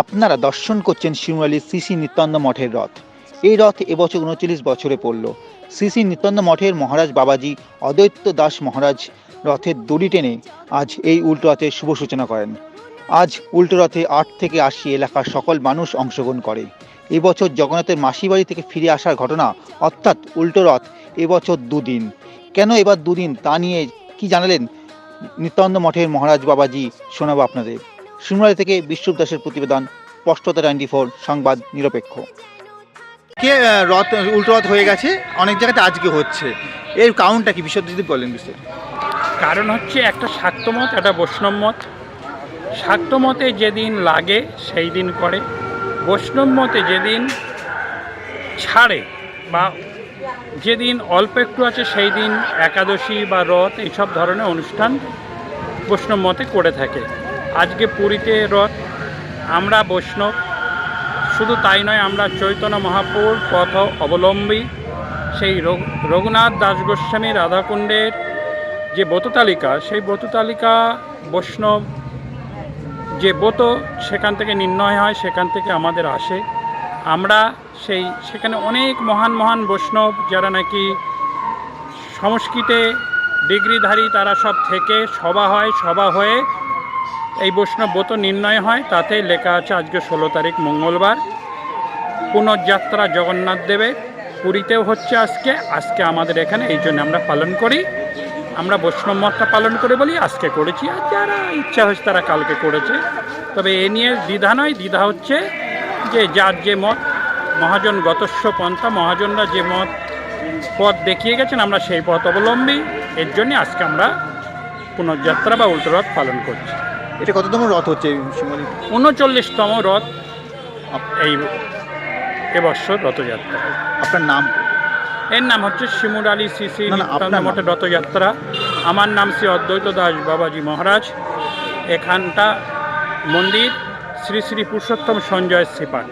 আপনারা দর্শন করছেন শিমুরালী শ্রী নিত্যানন্দ মঠের রথ। এই রথ এবছর উনচল্লিশ বছরে পড়ল। শ্রী শ্রী নিত্যানন্দ মঠের মহারাজ বাবাজি অদ্বৈত দাস মহারাজ রথের দড়ি টেনে আজ এই উল্টো রথের শুভ সূচনা করেন। আজ উল্টো রথে আট থেকে আশি এলাকার সকল মানুষ অংশগ্রহণ করে। এবছর জগন্নাথের মাসি বাড়ি থেকে ফিরে আসার ঘটনা অর্থাৎ উল্টো রথ এবছর দুদিন। কেন এবার দুদিন তা নিয়ে কি জানালেন নিত্যানন্দ মঠের মহারাজ বাবাজি শোনাবো আপনাদের। শিমুরালি থেকে বিশ্বরূপ দাসের প্রতিবেদন স্পষ্টতা টোয়েন্টি ফোর সংবাদ নিরপেক্ষ। কে রথ উল্টো রথ হয়ে গেছে? অনেক জায়গাতে আজকে হচ্ছে। এর কারণটা কি বিশদ যদি বলেন বিশেষ কারণ হচ্ছে একটা শাক্তমত একটা বৈষ্ণব মত। শাক্তমতে যেদিন লাগে সেই দিন করে। বৈষ্ণব মতে যেদিন ছাড়ে বা যেদিন অল্প একটু আছে সেই দিন একাদশী বা রথ এইসব ধরনের অনুষ্ঠান বৈষ্ণব মতে করে থাকে। আজকে পুরীতে রথ, আমরা বৈষ্ণব, শুধু তাই নয়, আমরা চৈতন্য মহাপুর পথ অবলম্বী। সেই রঘুনাথ দাস গোস্বামী রাধাকুণ্ডের যে ব্রত তালিকা, সেই ব্রত তালিকা বৈষ্ণব যে ব্রত সেখান থেকে নির্ণয় হয়, সেখান থেকে আমাদের আসে। আমরা সেই, সেখানে অনেক মহান মহান বৈষ্ণব যারা নাকি সংস্কৃতে ডিগ্রিধারী তারা সব থেকে সভা হয়, সভা হয়ে এই বৈষ্ণব ব্রত নির্ণয় হয়। তাতে লেখা আছে, আজকে ষোলো তারিখ মঙ্গলবার। পুনর্যাত্রা জগন্নাথ দেবের পুরীতেও হচ্ছে আজকে। আজকে আমাদের এখানে এই জন্য আমরা পালন করি। আমরা বৈষ্ণব মতটা পালন করে বলি, আজকে করেছি। আর যারা ইচ্ছা হয়েছে তারা কালকে করেছে। তবে এ নিয়ে দ্বিধা নয়। দ্বিধা হচ্ছে যে যার যে মত মহাজন গতস্ব পন্থা মহাজনরা যে মত পথ দেখিয়ে গেছেন আমরা সেই পথ অবলম্বী। এর জন্য আজকে আমরা পুনর্যাত্রা বা উল্টোরথ পালন করছি। এটা কততম রথ হচ্ছে উনচল্লিশতম রথ এই এবছর রথযাত্রা। আপনার নাম? এর নাম হচ্ছে শিমুর আলী নাম। মঠের রথযাত্রা। আমার নাম শ্রী অদ্বৈত দাস বাবাজি মহারাজ। এখানটা মন্দির শ্রী শ্রী পুরুষোত্তম সঞ্জয় শ্রীপাঠ